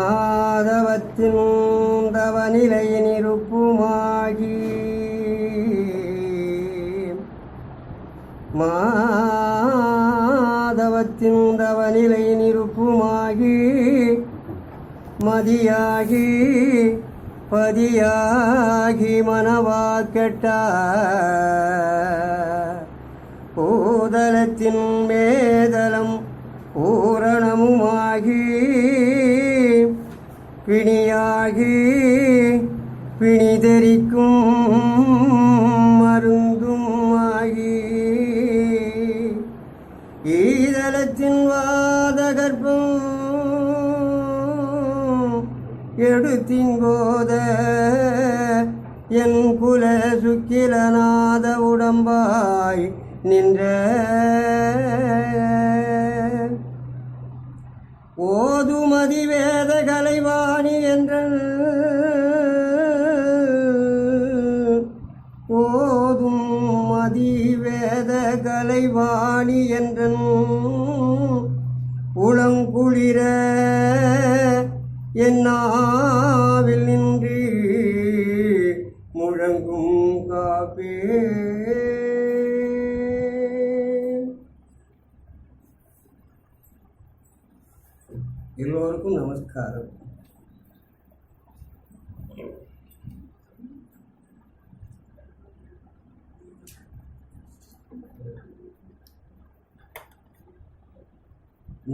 மாதவத்தின் தவநிலையின் இருப்புமாகி மாதவத்தின் தவநிலையின் இருப்புமாகி மதியாகி பதியாகி மனவாக்கெட்ட பூதலத்தின் மேதலம் பிணியாகி பிணிதரிக்கும் மருந்தும் ஆகி ஈதலத்தின் வாதகற்பம் எடுத்திங்கோத என் குல சுக்கிலநாத உடம்பாய் நின்ற ஓதுமதி வேத கலைவாய் என்ற ஓதும் மதி வேத கலைவாணி என்றன்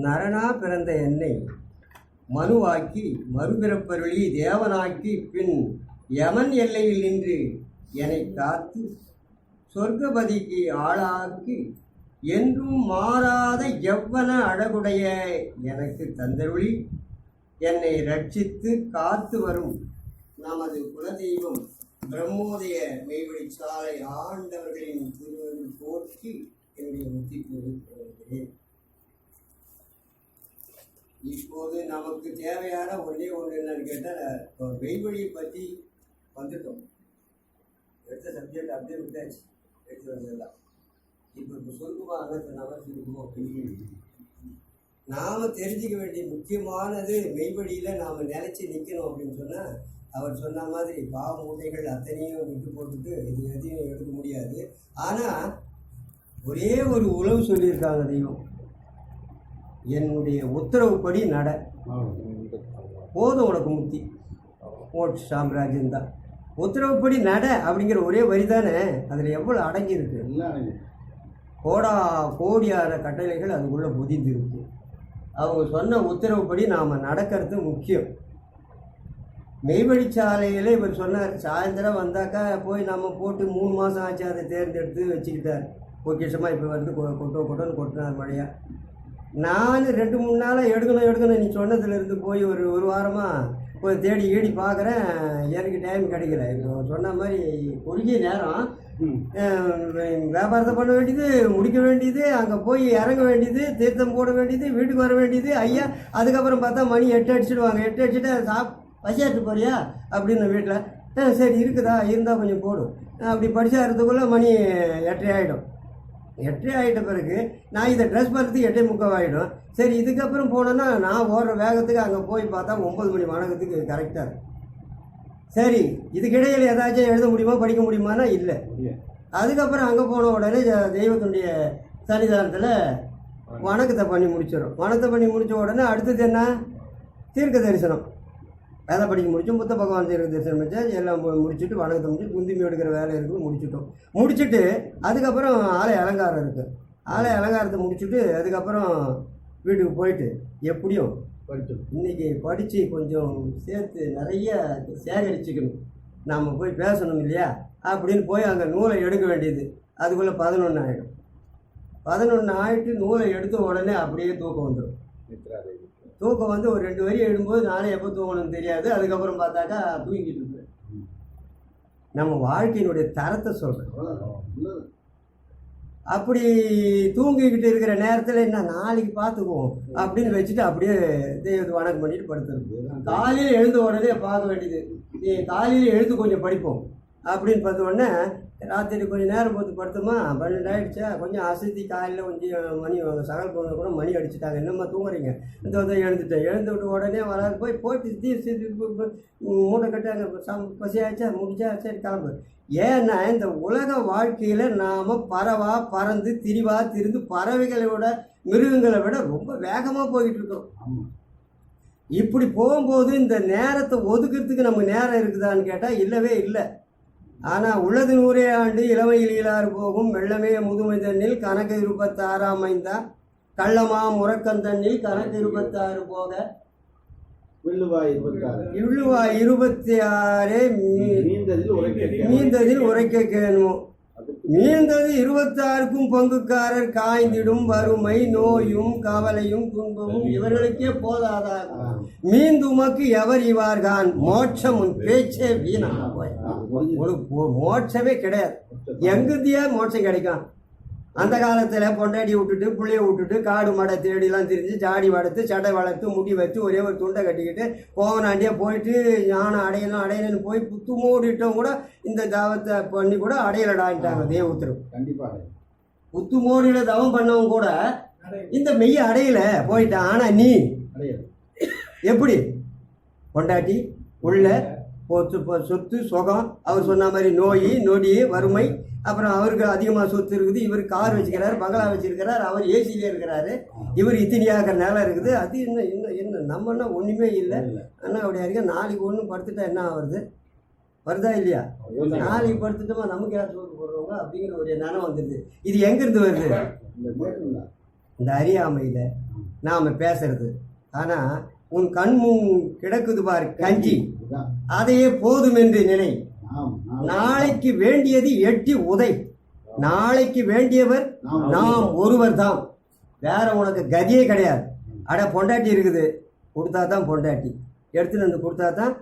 நரனா பிறந்த என்னை மனுவாக்கி மறுபிறப்பருளி தேவனாக்கி பின் யமன் எல்லையில் நின்று என்னை காத்து சொர்க்கபதிக்கு ஆளாக்கி என்றும் மாறாத எவ்வன அழகுடைய எனக்கு தந்தருளி. என்னை ரட்சித்து காத்து வரும் நமது குலதெய்வம் பிரம்மோதய மெய்வழி சாலை ஆண்டவர்களின் திருவள்ளு போற்றி என்னுடைய முத்தி வருகிறேன் இப்போது நமக்கு தேவையான ஒன்றே ஒன்று என்னன்னு கேட்டால் வெய்வழியை பற்றி வந்துட்டோம். எடுத்த சப்ஜெக்ட் அப்படியே விட்டாச்சு. எடுத்து வந்ததெல்லாம் இப்போ இப்போ சுருக்கமாக சொன்னாலும் சுருக்கமாக புரியும் நாம் தெரிஞ்சுக்க வேண்டிய முக்கியமானது மெய்வழியில் நாம் நினச்சி நிற்கணும் அப்படின்னு சொன்னால் அவர் சொன்ன மாதிரி பாவ மூட்டைகள் அத்தனையும் விட்டு போட்டுட்டு இது எதையும் எடுக்க முடியாது. ஆனால் ஒரே ஒரு உழவு சொல்லியிருக்காங்க தெய்வம். என்னுடைய உத்தரவுப்படி நட. போதும் உனக்கு முக்தி மோட்ச சாம்ராஜ்யம் தான். உத்தரவுப்படி நட அப்படிங்கிற ஒரே வரி தானே அதில் எவ்வளோ அடங்கி இருக்கு கோடா கோடியான கட்டளைகள் அதுக்குள்ளே புதிந்து இருக்கு அவங்க சொன்ன உத்தரவுப்படி நாம் நடக்கிறது முக்கியம். மெய்வழிச்சாலையில் இவர் சொன்னார் சாயந்தரம் வந்தாக்கா போய் நம்ம போட்டு மூணு மாதம் ஆச்சு அதை தேர்ந்தெடுத்து வச்சுக்கிட்டார். பொக்கிஷமாக இப்போ வந்து கொட்டோ கொட்டோன்னு கொட்டினார் மழையா? நான் ரெண்டு மூணு நாளாக எடுக்கணும் எடுக்கணும். நீ சொன்னதுலேருந்து போய் ஒரு ஒரு வாரமாக போய் தேடி ஈடி பார்க்குறேன். எனக்கு டைம் கிடைக்கல. இப்போ சொன்ன மாதிரி குறுகிய நேரம். வியாபாரத்தை பண்ண வேண்டியது முடிக்க வேண்டியது அங்கே போய் இறங்க வேண்டியது தீர்த்தம் போட வேண்டியது வீட்டுக்கு வர வேண்டியது. ஐயா அதுக்கப்புறம் பார்த்தா மணி எட்டு அடிச்சிடுவாங்க. எட்டு அடிச்சுட்டு சாப் பசியாட்டு போறியா? அப்படின்னு வீட்டில் சரி இருக்குதா? இருந்தால் கொஞ்சம் போடும் அப்படி படிச்சாகிறதுக்குள்ளே மணி எட்டரை ஆகிடும் எட்டரை ஆகிட்ட பிறகு நான் இதை ட்ரெஸ் பண்ணுறதுக்கு எட்டே முக்கால் ஆகிடும் சரி இதுக்கப்புறம் போனேன்னா நான் ஓடுற வேகத்துக்கு அங்கே போய் பார்த்தா ஒம்பது மணி வணக்கத்துக்கு கரெக்டாக இருக்கும். சரி இதுக்கிடையில் ஏதாச்சும் எழுத முடியுமா படிக்க முடியுமானா இல்லை. அதுக்கப்புறம் அங்கே போன உடனே தெய்வத்தினுடைய சன்னிதானத்தில் வணக்கத்தை பண்ணி முடிச்சிடும். வணக்கத்தை பண்ணி முடிச்ச உடனே அடுத்தது என்ன? தீர்க்க தரிசனம். வேலை படிக்க முடிச்சு புத்த பகவான் தீர்க்க தரிசனம் வச்சா எல்லாம் முடிச்சுட்டு வணக்கத்தை முடிச்சு குந்திமி எடுக்கிற வேலை இருக்குது முடிச்சிட்டோம். முடிச்சுட்டு அதுக்கப்புறம் ஆலய அலங்காரம் இருக்குது ஆலய அலங்காரத்தை முடிச்சுட்டு அதுக்கப்புறம் வீட்டுக்கு போயிட்டு எப்படியும் இன்னைக்கு படித்து கொஞ்சம் சேர்த்து நிறைய சேகரிச்சுக்கணும். நாம் போய் பேசணும் இல்லையா? அப்படின்னு போய் அங்கே நூலை எடுக்க வேண்டியது. அதுக்குள்ளே பதினொன்று ஆகிடும் பதினொன்று ஆகிட்டு நூலை எடுத்த உடனே அப்படியே தூக்கம் வந்துடும் தூக்கம் வந்து ஒரு ரெண்டு வரி எழும்போது நானே எப்போ தூங்கணும்னு தெரியாது. அதுக்கப்புறம் பார்த்தாக்கா தூங்கிட்டு இருப்பேன். நம்ம வாழ்க்கையினுடைய தரத்தை சொல்கிறேன் அப்படி தூங்கிக்கிட்டு இருக்கிற நேரத்தில் என்ன நாளைக்கு பார்த்துக்குவோம் அப்படின்னு வச்சுட்டு அப்படியே தெய்வத்தை வணக்கம் பண்ணிட்டு படுத்துருக்கு காலையில் எழுந்த உடனே பார்க்க வேண்டியது. நீ காலையில் எழுந்து கொஞ்சம் படிப்போம். அப்படின்னு பார்த்த உடனே ராத்திரி கொஞ்சம் நேரம் பார்த்து படுத்துமா பன்னெண்டு ஆயிடுச்சா? கொஞ்சம் அசதி காலையில் கொஞ்சம் மணி சகல் போன கூட மணி அடிச்சுட்டாங்க. என்னம்மா தூங்குறீங்க? இந்த வந்து எழுந்துட்டேன். எழுந்து விட்டு உடனே வராது போய் போயிட்டு தீ சி- சி- பு- பு- மூட்டை கட்டாங்க. சம் பசி ஆச்சா முடிச்சா சரி கிளம்பு. ஏன்னா இந்த உலக வாழ்க்கையில் நாம் பறவா பறந்து திரிவா திரிந்து பறவைகளை விட மிருகங்களை விட ரொம்ப வேகமாக போயிட்டு இருக்கோம். ஆமா. இப்படி போகும்போது இந்த நேரத்தை ஒதுக்கிறதுக்கு நமக்கு நேரம் இருக்குதான்னு கேட்டால் இல்லவே இல்லை. ஆனால் உள்ளது நூறே ஆண்டு இளமையில் ஈழாறு போகும் வெள்ளமே முதுமை தண்ணில் கணக்கு இருபத்தாறாம் ஐந்தா கள்ளமா முறக்கந்தண்ணில் கணக்கு இருபத்தாறு போக. இழுவா இருபத்தி ஆறே மீந்ததில் உரைக்க கேணும் மீந்தது இருபத்தாறுக்கும் பங்குக்காரர் காய்ந்திடும் வறுமை நோயும் கவலையும் துன்பமும் இவர்களுக்கே போதாதாகும் மீந்துமக்கு எவர் இவார்கான்? மோட்சம் உன் பேச்சே வீணா போய் ஆ, முடிஞ்சது. ஒரு மோட்சமே கிடையாது. எங்குதியா மோட்சம் கிடைக்கும். அந்த காலத்தில் பொண்டாடி விட்டுட்டு புள்ளைய விட்டுட்டு காடு மடை தேடிலாம் திரிஞ்சு ஜாடி வளர்த்து சடை வளர்த்து முடி வச்சு ஒரே ஒரு துண்டை கட்டிக்கிட்டு போவனாண்டியே போயிட்டு ஞானம் அடையணும் அடையணும்னு போய் புத்து மூடிட்டோம் கூட இந்த தாவத்தை பண்ணி கூட அடையலடான்ட்டாங்க தேவ உத்தரவு கண்டிப்பாக புத்து மூடியில தவம் பண்ணவன் கூட இந்த மெய்ய அடையல போயிட்டான். ஆனா நீ? எப்படி? பொண்டாட்டி உள்ள சொத்து சுகம். அவர் சொன்ன மாதிரி நோய் நொடி வறுமை. அப்புறம் அவருக்கு அதிகமாக சொத்து இருக்குது. இவர் கார் வச்சுக்கிறாரு பங்களா வச்சிருக்கிறார். அவர் ஏசிலே இருக்கிறாரு. இவர் இத்தனையாக நிலம் இருக்குது. அது என்ன என்ன என்ன? நம்மன்னா ஒன்றுமே இல்லை. ஆனால் அப்படி இருக்க நாளைக்கு ஒன்று படுத்துட்டா என்ன ஆகுறது? வருதா இல்லையா. நாளைக்கு படுத்துட்டோமா? நமக்கு யார் சோறு போடுறவங்க? அப்படிங்கிற ஒரு எண்ணம் வந்துடுது இது எங்கேருந்து வருது. இந்த அறியாமையில் நாம் பேசுறது. ஆனால் உன் கண் முன் கிடக்குது பாரு கஞ்சி. அதையே போதும் என்று நினை. நாளைக்கு வேண்டியது எட்டி உதை. நாளைக்கு வேண்டியவர் நாம் ஒருவர். தான் வேற உனக்கு கதியே கிடையாது. அட பொண்டாட்டி இருக்குது. கொடுத்தா தான் பொண்டாட்டி. எடுத்துன்னு வந்து கொடுத்தா தான்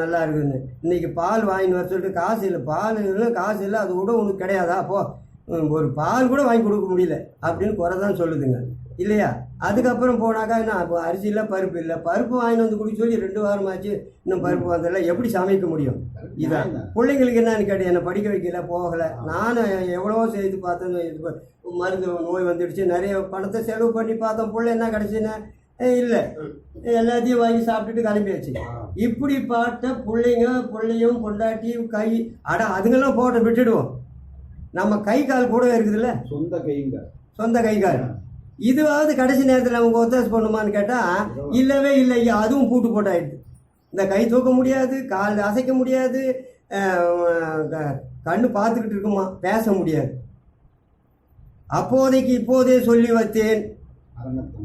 நல்லா இருக்குதுன்னு இன்னைக்கு பால் வாங்கின்னு வர சொல்லிட்டு காசு இல்லை. பால் இல்லை காசு இல்லை. அது கூட உனக்கு கிடையாதா? போ. ஒரு பால் கூட வாங்கி கொடுக்க முடியல. அப்படின்னு குறை தான் சொல்லுதுங்க. இல்லையா? அதுக்கப்புறம் போனாக்கா என்ன அப்போ அரிசி இல்லை பருப்பு இல்லை. பருப்பு வாங்கிட்டு வந்து குடிக்க சொல்லி ரெண்டு வாரமாச்சு இன்னும் பருப்பு வந்ததில்ல எப்படி சமைக்க முடியும்? இதான். பிள்ளைங்களுக்கு என்னன்னு கேட்டு என்னை படிக்க வைக்கல போகலை. நானும் எவ்வளவோ செய்து பார்த்தேன் இது ப- மருந்து நோய் வந்துடுச்சு. நிறைய பணத்தை செலவு பண்ணி பார்த்தோம் பிள்ளை என்ன கிடச்சுன்னு? இல்லை. எல்லாத்தையும் வாங்கி சாப்பிட்டுட்டு கிளம்பியாச்சு. இப்படி பார்த்த பிள்ளைங்க பிள்ளையும் பொண்டாட்டியும் கை அட அதுங்கெல்லாம் போட்ட விட்டுடுவோம். நம்ம கை கால் கூட இருக்குதுல்ல? சொந்த கைங்க. சொந்த கை கால். இதுவாவது கடைசி நேரத்தில் நமக்கு ஒத்தாசு பண்ணுமான்னு கேட்டால் இல்லவே இல்லை அதுவும் பூட்டு போட்டாயிடுது. இந்த கை தூக்க முடியாது கால் அசைக்க முடியாது க- கண்ணு பார்த்துக்கிட்டு இருக்குமா பேச முடியாது. அப்போதைக்கு இப்போதே சொல்லி வைத்தேன்.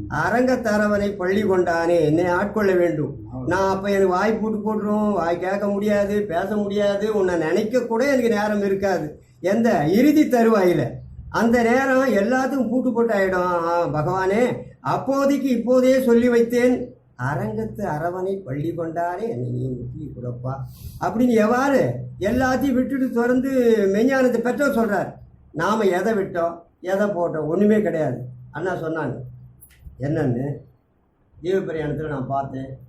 அரங்கத்தரவனை பள்ளி கொண்டானே என்னை ஆட்கொள்ள வேண்டும். நான் அப்போ எனக்கு வாய் பூட்டு போட்டுரும் வாய் கேட்க முடியாது பேச முடியாது உன்னை நினைக்க கூட எனக்கு நேரம் இருக்காது. எந்த இறுதி தருவாயில். அந்த நேரம் எல்லாத்துக்கும் பூட்டு போட்டாயிடும். ஆ, பகவானே அப்போதைக்கு இப்போதே சொல்லி வைத்தேன். அரங்கத்து அரவணை பள்ளி கொண்டாரே என்னை நீ முக்கிய கொடுப்பா. அப்படின்னு எவ்வாறு எல்லாத்தையும் விட்டுட்டு திறந்து மெஞ்ஞானத்தை பெற்றோர் சொல்கிறார் நாம் எதை விட்டோம் எதை போட்டோம் ஒன்றுமே கிடையாது. அண்ணா சொன்னாங்க என்னன்னு? ஜீவ நான் பார்த்தேன்.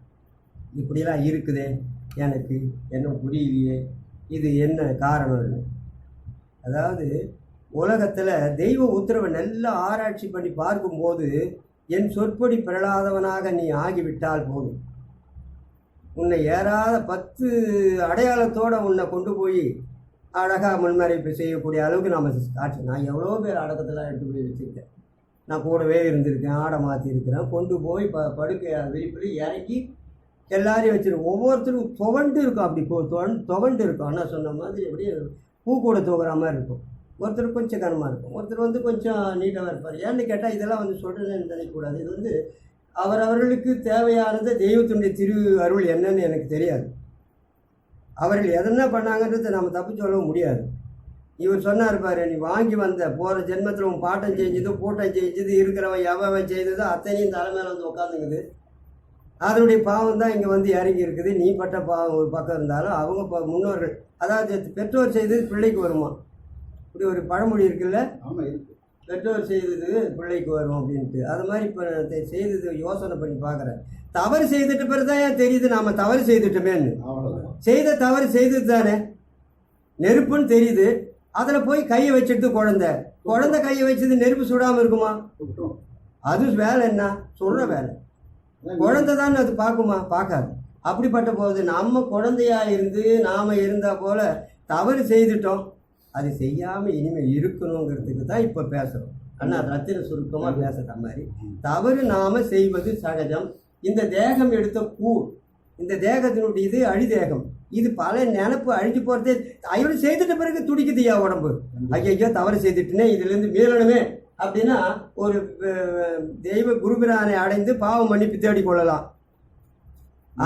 இப்படிலாம் இருக்குது எனக்கு என்ன புரியலையே இது என்ன காரணம்னு. அதாவது உலகத்தில் தெய்வ உத்தரவை நல்லா ஆராய்ச்சி பண்ணி பார்க்கும்போது என் சொற்படி பிறளாதவனாக நீ ஆகிவிட்டால் போதும். உன்னை ஏறாத பத்து அடையாளத்தோடு உன்னை கொண்டு போய் அழகாக முன்மறைப்பு செய்யக்கூடிய அளவுக்கு நாம் காட்சி நான் எவ்வளோ பேர் அடக்கத்தெல்லாம் எடுத்து போய் வச்சுருக்கேன். நான் கூடவே இருந்திருக்கேன் ஆடை மாற்றிருக்கிறேன் கொண்டு போய் ப படுக்கை விரிப்பில் இறங்கி எல்லாரையும் வச்சுருக்கோம் ஒவ்வொருத்தரும் துவண்டு இருக்கும். அப்படி கொ- துவண்டு துவண்டு இருக்கும். அண்ணா சொன்ன மாதிரி அப்படியே பூ கூட தூக்குற மாதிரி இருக்கும். ஒருத்தர் கொஞ்சம் கனமாக இருக்கும். ஒருத்தர் வந்து கொஞ்சம் நீட்டாக இருப்பார். ஏன்னு கேட்டால் இதெல்லாம் வந்து சொல்கிறேன்னு நினைக்கக்கூடாது. இது வந்து அவரவர்களுக்கு தேவையானது தெய்வத்தினுடைய திரு அருள் என்னன்னு எனக்கு தெரியாது. அவர்கள் எதனா பண்ணாங்கன்றதை நம்ம தப்பு சொல்லவும் முடியாது. இவர் சொன்னார் பாரு நீ வாங்கி வந்த போகிற ஜென்மத்தில் உன் பாட்டம் செஞ்சது கூட்டம் செஞ்சது இருக்கிறவன் எவன் செய்ததோ அத்தனையும் தலைமையில் வந்து உட்காந்துக்குது அதனுடைய பாவம் தான் இங்கே வந்து இறங்கி இருக்குது. நீ பட்ட பாவம் ஒரு பக்கம் இருந்தாலும் அவங்க முன்னோர்கள் அதாவது பெற்றோர் செய்தது பிள்ளைக்கு வருமா? இப்படி ஒரு பழமொழி இருக்குல்ல? ஆமா இருக்கு. பெற்றோர் செய்தது பிள்ளைக்கு வரும் அப்படின்ட்டு. அது மாதிரி இப்போ செய்தது யோசனை பண்ணி பார்க்குறேன் தவறு செய்துட்ட பிறகு தான் ஏன் தெரியுது? நாம் தவறு செய்துட்டோமேன்னு. செய்த தவறு செய்தது தானே. நெருப்புன்னு தெரியுது. அதில் போய் கையை வச்சுட்டு குழந்தை. குழந்தை கையை வச்சது நெருப்பு சுடாமல் இருக்குமா? அது வேலை என்ன? சொல்கிற வேலை. குழந்தை தான் அது பார்க்குமா பார்க்காது அப்படிப்பட்ட போது நம்ம குழந்தையா இருந்து நாம் இருந்தா போல தவறு செய்துட்டோம். அது செய்யாமல் இனிமேல் இருக்கணுங்கிறதுக்கு தான் இப்போ பேசுகிறோம் அண்ணா ரத்தின சுருக்கமாக பேசுகிற மாதிரி. தவறு நாம செய்வது சகஜம். இந்த தேகம் எடுத்த கூழ் இந்த தேகத்தினுடைய இது அழிதேகம். இது பல நினப்பு அழிஞ்சு போகிறதே ஐயோ செய்துட்ட பிறகு துடிக்குதுயா உடம்பு? ஐயோ தவறு செய்துட்டுனே இதுலேருந்து மீளணுமே. அப்படின்னா ஒரு தெய்வ குருபிரானை அடைந்து பாவம் மன்னிப்பு தேடிக் கொள்ளலாம்.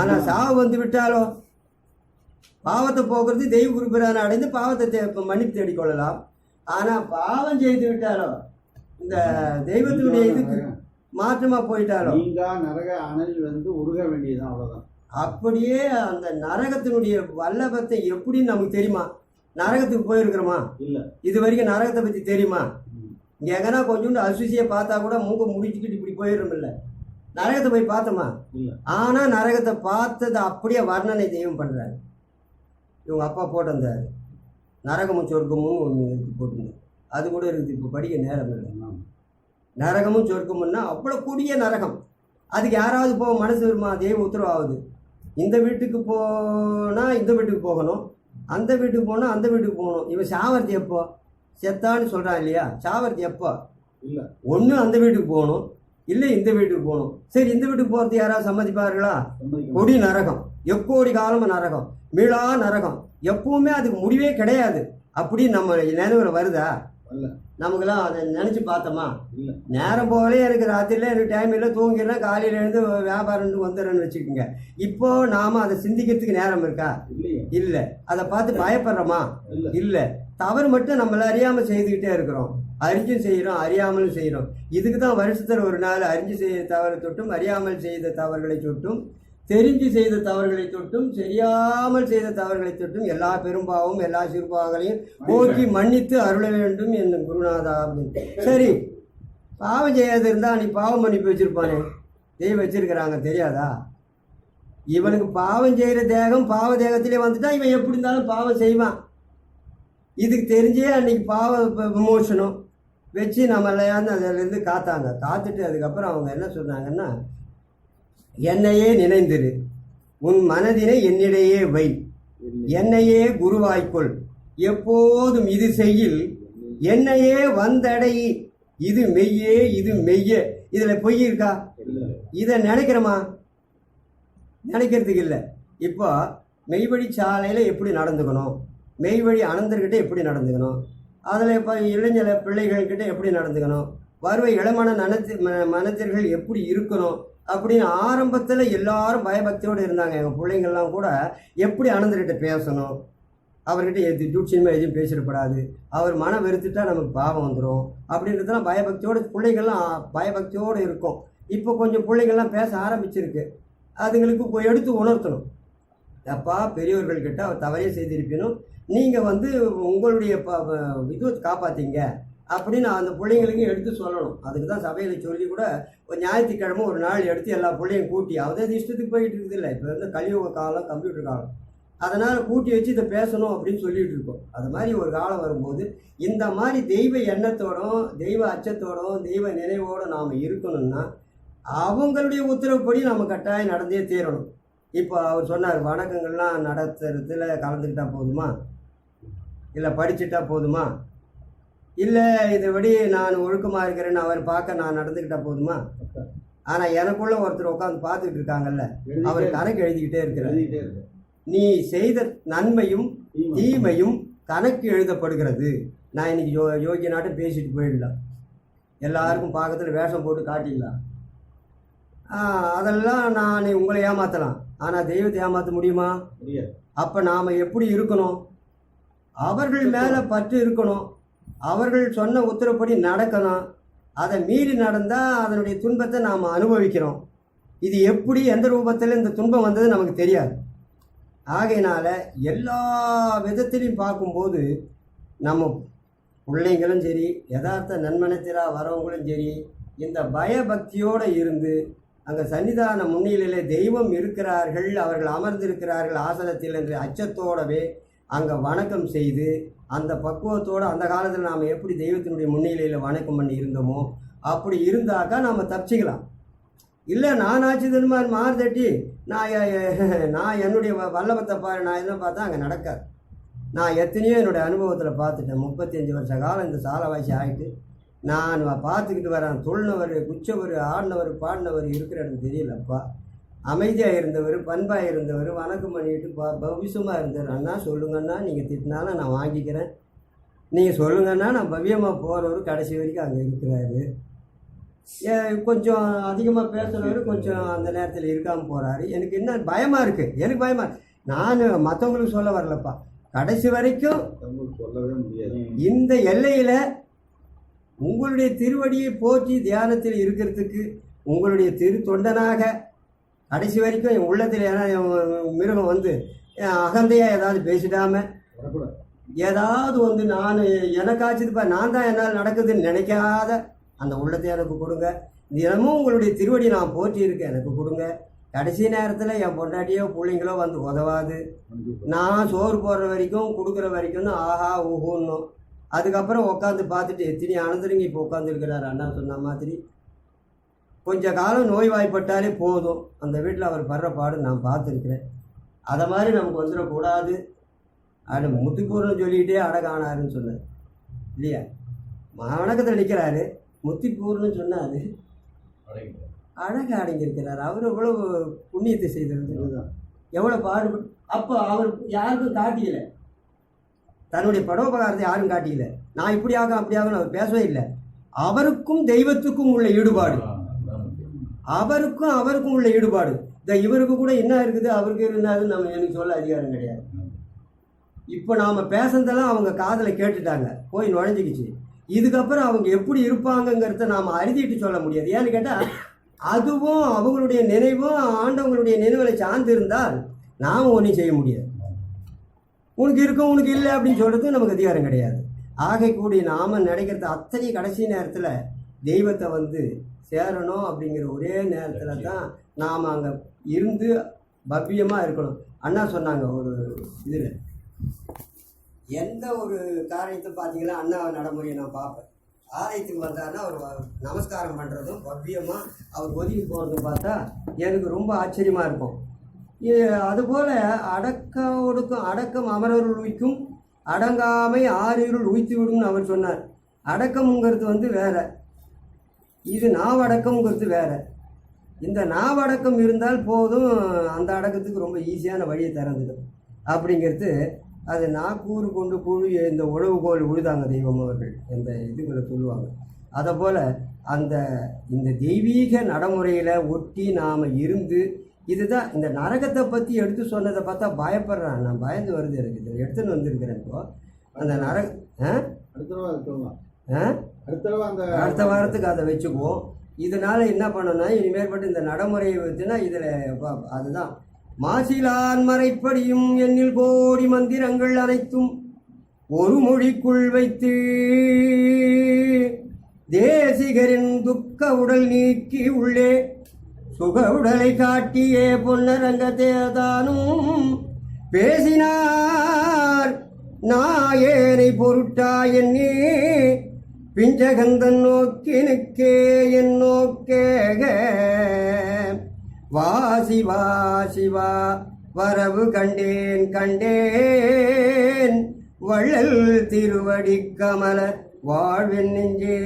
ஆனால் சாவு வந்து விட்டாலோ? பாவத்தை போக்குறது தெய்வ குருபிரானை அடைந்து பாவத்தை மன்னிப்பு தேடிக் கொள்ளலாம் ஆனால் பாவம் செய்து விட்டாலோ இந்த தெய்வத்தினுடைய இதுக்கு மாற்றமா போயிட்டாலோ நீங்கா நரக அனல் வந்து உருக வேண்டியதுதான் அவ்வளவுதான். அப்படியே அந்த நரகத்தினுடைய வல்லபத்தை எப்படின்னு நமக்கு தெரியுமா? நரகத்துக்கு போயிருக்கிறோமா? இல்ல. இது வரைக்கும் நரகத்தை பற்றி தெரியுமா. இங்கே எங்கன்னா கொஞ்சோண்டு அசுசியை பார்த்தா கூட மூக்க முடிச்சுக்கிட்டு இப்படி போயிடும் இல்லை நரகத்தை போய் பார்த்தோமா? ஆனால் நரகத்தை பார்த்ததை அப்படியே வர்ணனை தெய்வம் பண்ணுறாரு இவங்க அப்பா போட்ட அந்த நரகமும் சொர்க்கமும் ஒன்று எடுத்து போட்டுங்க அது கூட இருக்குது. இப்போ படிக்க நேரம் இல்லை. நரகமும் சொர்க்கமும்னா அவ்வளோ கொடிய நரகம். அதுக்கு யாராவது போக மனசு வருமா? தெய்வ உத்தரவாகுது இந்த வீட்டுக்கு போனால் இந்த வீட்டுக்கு போகணும். அந்த வீட்டுக்கு போனால் அந்த வீட்டுக்கு போகணும். இவன் சாவர்த்தி எப்போ? செத்தான்னு சொல்கிறான் இல்லையா? சாவர்த்தி எப்போ? இல்ல. ஒன்று அந்த வீட்டுக்கு போகணும். இல்லை இந்த வீட்டுக்கு போகணும். சரி இந்த வீட்டுக்கு போகிறது யாராவது சம்மதிப்பார்களா? கொடி நரகம். எக்கோடி காலமும் நரகம் மீளா நரகம். எப்பவுமே அதுக்கு முடிவே கிடையாது. அப்படி நம்ம நினைவில் வருதா? வரல. நமக்கெல்லாம் அதை நினச்சி பார்த்தோமா? நேரம் போகலே எனக்கு ராத்திரியில் எனக்கு டைம் இல்லை. தூங்கிடுறேன். காலையில் எழுந்து வியாபாரம் வந்துடுறேன்னு வச்சுக்கோங்க. இப்போ நாம் அதை சிந்திக்கிறதுக்கு நேரம் இருக்கா? இல்லை. அதை பார்த்து பயப்படுறோமா? இல்ல. இல்லை. தவறு மட்டும் நம்மள அறியாமல் செய்துக்கிட்டே இருக்கிறோம். அறிஞ்சும் செய்கிறோம் அறியாமலும் செய்கிறோம் இதுக்கு தான் வருஷத்தில் ஒரு நாள் அறிஞ்சு செய்த தவறு தொட்டும் அறியாமல் செய்த தவறுகளை தொட்டும் தெரிஞ்சு செய்த தவறுகளை தொட்டும் தெரியாமல் செய்த தவறுகளை தொட்டும் எல்லா பெரும்பாவும் எல்லா சிறுபாவங்களையும் போக்கி மன்னித்து அருள வேண்டும் என்னும் குருநாதா அப்படின்னு. சரி பாவம் செய்யாது இருந்தால் நீ பாவம் மன்னிப்பு வச்சிருப்பானே. தெய்வம் வச்சிருக்கிறாங்க தெரியாதா? இவனுக்கு பாவம் செய்கிற தேகம் பாவ தேகத்திலே வந்துட்டா இவன் எப்படி இருந்தாலும் பாவம் செய்வான். இதுக்கு தெரிஞ்சே அன்னைக்கு பாவ விமோசனம் வச்சு நம்மளையாந்து அதிலேருந்து காத்தாங்க. காத்துட்டு அதுக்கப்புறம் அவங்க என்ன சொன்னாங்கன்னா என்னையே நினைந்திரு உன் மனதினை என்னிடையே வை. என்னையே குருவாய்க்கொள். எப்போதும் இது செய்யில். என்னையே வந்தடை. இது மெய்யே இது மெய்ய. இதில் பொய் இருக்கா? இதை நினைக்கிறோமா? நினைக்கிறதுக்கு இல்லை. இப்போ மெய்வழி சாலையில் எப்படி நடந்துக்கணும்? மெய்வழி அனந்தர்கிட்ட எப்படி நடந்துக்கணும்? அதில் இப்போ இளைஞர் பிள்ளைகள்கிட்ட எப்படி நடந்துக்கணும்? வருவை இளமன நனத்து ம- எப்படி இருக்கணும் அப்படின்னு ஆரம்பத்தில் எல்லாரும் பயபக்தியோடு இருந்தாங்க. எங்கள் பிள்ளைங்கள்லாம் கூட எப்படி அனந்தர்கிட்ட பேசணும்? அவர்கிட்ட எது ஜூட்சியமாக எதுவும் பேசிடப்படாது அவர் மன வெறுத்துட்டா நமக்கு பாவம் வந்துடும் அப்படின்றதெல்லாம் பயபக்தியோடு பிள்ளைகள்லாம் பயபக்தியோடு இருக்கும். இப்போ கொஞ்சம் பிள்ளைங்கள்லாம் பேச ஆரம்பிச்சிருக்கு. அதுங்களுக்கு போய் எடுத்து உணர்த்தணும். அப்பா பெரியவர்கள்கிட்ட அவர் தவறே செய்திருப்பினும் நீங்கள் வந்து உங்களுடைய ப இது காப்பாற்றிங்க அப்படின்னு அந்த பிள்ளைங்களுக்கும் எடுத்து சொல்லணும். அதுக்கு தான் சபையில் சொல்லி கூட ஒரு ஞாயிற்றுக்கிழமை ஒரு நாள் எடுத்து எல்லா பிள்ளையும் கூட்டி அதாவது இஷ்டத்துக்கு போயிட்டு இருக்குது இல்லை. இப்போ வந்து கலியுக காலம் கம்ப்யூட்டர் காலம். அதனால் கூட்டி வச்சு இதை பேசணும் அப்படின்னு சொல்லிட்டு இருக்கோம். அது மாதிரி ஒரு காலம் வரும்போது இந்த மாதிரி தெய்வ எண்ணத்தோடும் தெய்வ அச்சத்தோடும் தெய்வ நினைவோடு நாம் இருக்கணும்னா அவங்களுடைய உத்தரவுப்படி நம்ம கட்டாயம் நடந்தே தீரணும். இப்போ அவர் சொன்னார் வணக்கங்கள்லாம் நடத்துறதுல கலந்துக்கிட்டா போதுமா? இல்லை படிச்சுட்டா போதுமா? இல்லை இதுபடி நான் ஒழுக்கமாக இருக்கிறேன்னு அவர் பார்க்க நான் நடந்துக்கிட்டா போதுமா? ஆனால் எனக்குள்ள ஒருத்தர் உட்காந்து பார்த்துட்டு இருக்காங்கல்ல அவர் கணக்கு எழுதிக்கிட்டே இருக்கிறார். நீ செய்த நன்மையும் தீமை. தீமையும் கணக்கு எழுதப்படுகிறது. நான் இன்னைக்கு யோ யோகிய நாட்டம் பேசிட்டு போயிடலாம் எல்லாருக்கும் பக்கத்தில் வேஷம் போட்டு காட்டிடலாம் அதெல்லாம் நான் உங்களை ஏமாற்றலாம் ஆனால் தெய்வத்தை ஏமாற்ற முடியுமா? அப்போ நாம் எப்படி இருக்கணும்? அவர்கள் மேலே பற்று இருக்கணும். அவர்கள் சொன்ன உத்தரப்படி நடக்கணும். அதை மீறி நடந்தால் அதனுடைய துன்பத்தை நாம் அனுபவிக்கிறோம். இது எப்படி எந்த ரூபத்தில் இந்த துன்பம் வந்தது நமக்கு தெரியாது. ஆகையினால் எல்லா விதத்திலையும் பார்க்கும்போது நம்ம பிள்ளைங்களும் சரி யதார்த்த நன்மனத்திலாக வரவங்களும் சரி இந்த பயபக்தியோடு இருந்து அங்கே சன்னிதான முன்னிலையில் தெய்வம் இருக்கிறார்கள் அவர்கள் அமர்ந்திருக்கிறார்கள் ஆசனத்தில் என்ற அச்சத்தோடவே அங்கே வணக்கம் செய்து அந்த பக்குவத்தோடு அந்த காலத்தில் நாம் எப்படி தெய்வத்தினுடைய முன்னிலையில் வணக்கம் பண்ணி இருந்தோமோ அப்படி இருந்தாக்கா நாம் தப்பிச்சிக்கலாம். இல்லை நான் ஆச்சு தருமாறு மாறு தட்டி நான் நான் என்னுடைய வ- வல்லபத்தை பாரு நான் எதுவும் பார்த்தா அங்கே நடக்காது. நான் எத்தனையோ என்னுடைய அனுபவத்தில் பார்த்துட்டேன். முப்பத்தஞ்சு வருஷ காலம் இந்த சாலவாசி ஆகிட்டு நான் பார்த்துக்கிட்டு வரேன். துள்ளினவர் குச்சவர் ஆடினவர் பாடினவர் இருக்கிற இடம் தெரியலப்பா. அமைதியாக இருந்தவர் பண்பாக இருந்தவர் வணக்கம் பண்ணிட்டு ப பவிஷமாக இருந்தவர் அண்ணா சொல்லுங்கண்ணா நீங்கள் திட்டினாலும் நான் வாங்கிக்கிறேன். நீங்கள் சொல்லுங்கன்னா நான் பவ்யமாக போகிறவர் கடைசி வரைக்கும் அங்கே இருக்கிறாரு. கொஞ்சம் அதிகமாக பேசுகிறவர் கொஞ்சம் அந்த நேரத்தில் இருக்காமல் போகிறாரு எனக்கு என்ன பயமாக இருக்குது எனக்கு பயமாக. நான் மற்றவங்களுக்கு சொல்ல வரலப்பா. கடைசி வரைக்கும் சொல்லவே முடியாது. இந்த எல்லையில் உங்களுடைய திருவடியை போற்றி தியானத்தில் இருக்கிறதுக்கு உங்களுடைய திரு தொண்டனாக கடைசி வரைக்கும் என் உள்ளத்தில் ஏன்னா என் மிருகம் வந்து என் அகந்தையாக ஏதாவது பேசிடாம ஏதாவது வந்து நான் எனக்காச்சுதுப்பா நான் தான் என்னால் நடக்குதுன்னு நினைக்காத அந்த உள்ளத்தை எனக்கு கொடுங்க. தினமும் உங்களுடைய திருவடி நான் போற்றி இருக்கேன் எனக்கு கொடுங்க. கடைசி நேரத்தில் என் பொண்டாட்டியோ பிள்ளைங்களோ வந்து உதவாது. நான் சோறு போடுற வரைக்கும் கொடுக்குற வரைக்கும் தான் ஆஹா ஊஹூன்னும். அதுக்கப்புறம் உட்காந்து பார்த்துட்டு எத்தனை அனந்தரிங்க இப்போ உட்காந்துருக்கிறார் அண்ணா சொன்ன மாதிரி. கொஞ்ச காலம் நோய்வாய்ப்பட்டாலே போதும். அந்த வீட்டில் அவர் படுற பாடு நான் பார்த்துருக்குறேன். அதை மாதிரி நமக்கு வந்துடக்கூடாது. அது முத்துப்பூர்னு சொல்லிக்கிட்டே அடகானாருன்னு சொன்னார். இல்லையா? வணக்கத்தில் நிற்கிறாரு முத்திப்பூர்னு சொன்னார். அழகு அடங்கியிருக்கிறார். அவர் எவ்வளவு புண்ணியத்தை செய்திருந்தார். அதுதான். எவ்வளோ பாடுபட்டு அப்போ அவர் யாருக்கும் காட்டிக்கல. தன்னுடைய படோபகாரத்தை யாரும் காட்டிக்கல. நான் இப்படி ஆகும் அப்படி ஆகும் அவர் பேசவே இல்லை. அவருக்கும் தெய்வத்துக்கும் உள்ள ஈடுபாடு. அவருக்கும் அவருக்கும் உள்ள ஈடுபாடு. இந்த இவருக்கு கூட என்ன இருக்குது? அவருக்கு இருந்தாலும் நம்ம எனக்கு சொல்ல அதிகாரம் கிடையாது. இப்போ நாம் பேசுனதெல்லாம் அவங்க காதில் கேட்டுட்டாங்க. போய் நுழைஞ்சிக்கிச்சு. இதுக்கப்புறம் அவங்க எப்படி இருப்பாங்கங்கிறத நாம் அறுதிட்டு சொல்ல முடியாது. ஏன்னு கேட்டால் அதுவும் அவங்களுடைய நினைவும் ஆண்டவங்களுடைய நினைவுகளை சார்ந்து இருந்தால் நாம் ஒன்றும் செய்ய முடியாது. உனக்கு இருக்கும் உனக்கு இல்லை அப்படின்னு சொல்கிறது நமக்கு அதிகாரம் கிடையாது. ஆகைக்கூடிய நாம் நினைக்கிறது அத்தனை கடைசி நேரத்தில் தெய்வத்தை வந்து சேரணும் அப்படிங்கிற ஒரே நேரத்தில் தான் நாம் அங்கே இருந்து பவ்யமாக இருக்கணும். அண்ணா சொன்னாங்க ஒரு இதில். எந்த ஒரு காரியத்தை பார்த்தீங்கன்னா அண்ணா நடைமுறையை நான் பார்ப்பேன். ஆலயத்துக்கு வந்தாருன்னா அவர் நமஸ்காரம் பண்ணுறதும் பவ்யமாக அவர் ஒதுங்கி போகிறதும் பார்த்தா எனக்கு ரொம்ப ஆச்சரியமாக இருக்கும். இது அதுபோல் அடக்க ஒடுக்கம் அடக்கம் அமரருள் அடங்காமை ஆறிருள் உய்த்து விடும்னு அவர் சொன்னார். அடக்கம்ங்கிறது வந்து வேற. இது நாவடக்கம்ங்கிறது வேற. இந்த நாவடக்கம் இருந்தால் போதும் அந்த அடக்கத்துக்கு ரொம்ப ஈஸியான வழியை திறந்துடும் அப்படிங்கிறது அது நாக்கூறு கொண்டு குழு இந்த உழவுகோல் உழுதாங்க தெய்வம் அவர்கள் இந்த இதுகளை சொல்லுவாங்க. அதை போல் அந்த இந்த தெய்வீக நடைமுறையில் ஒட்டி நாம் இருந்து இதுதான் இந்த நரகத்தை பற்றி எடுத்து சொன்னதை பார்த்தா பயப்படுறான். நான் பயந்து வருது எனக்கு. இதை எடுத்துன்னு வந்திருக்கிறேன் இப்போ. அந்த நரக ஆ? அடுத்த வாரத்துக்கு அதை வச்சுக்குவோம். இதனால என்ன பண்ணணும்னா இனிமேற்பட்டு இந்த நடைமுறையை வச்சுன்னா இதில் அதுதான். மாசிலான் மறைப்படியும் எண்ணில் கோடி மந்திரங்கள் அனைத்தும் ஒரு மொழிக்குள் வைத்து தேசிகரின் துக்க உடல் நீக்கி உள்ளே சுக உடலை காட்டியே பொன்னரங்கத்தேதானும் பேசினார். நாயேனை பொருட்டா என்னே பிஞ்சகந்தன் நோக்கினுக்கே என் நோக்கேக வா சிவா வரவு கண்டேன் கண்டேன். வள்ளல் திருவடி கமல வாழ்வின் நெஞ்சே.